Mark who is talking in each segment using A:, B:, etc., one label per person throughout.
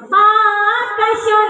A: ആകാശം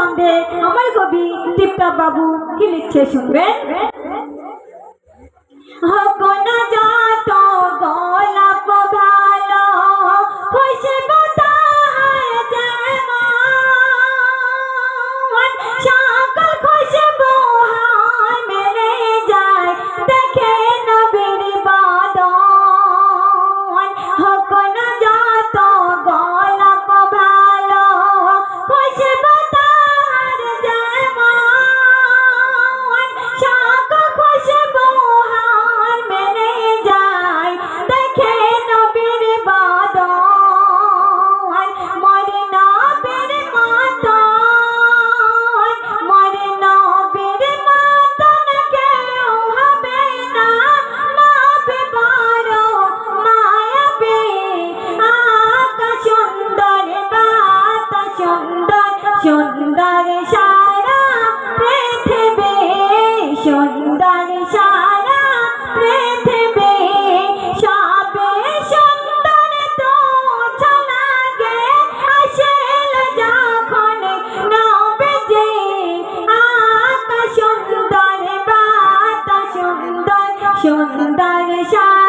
A: ছন্দে আমার কবি টিপটাপ বাবু কি লিখছে শুনবেন? হক না যা সুন্দর সুন্দর সারা পৃথিবী সুন্দর তো সুন্দর সুন্দর সুন্দর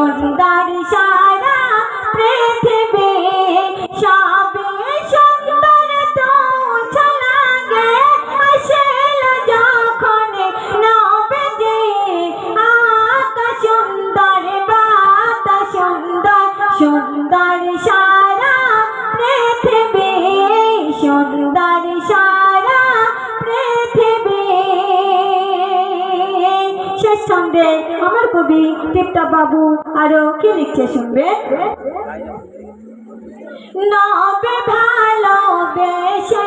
A: 我亲爱的家。সঙ্গে আমার কবি টেপটাপ বাবু আরও কি লিখছে শুনবে? নবে ভালো বেশে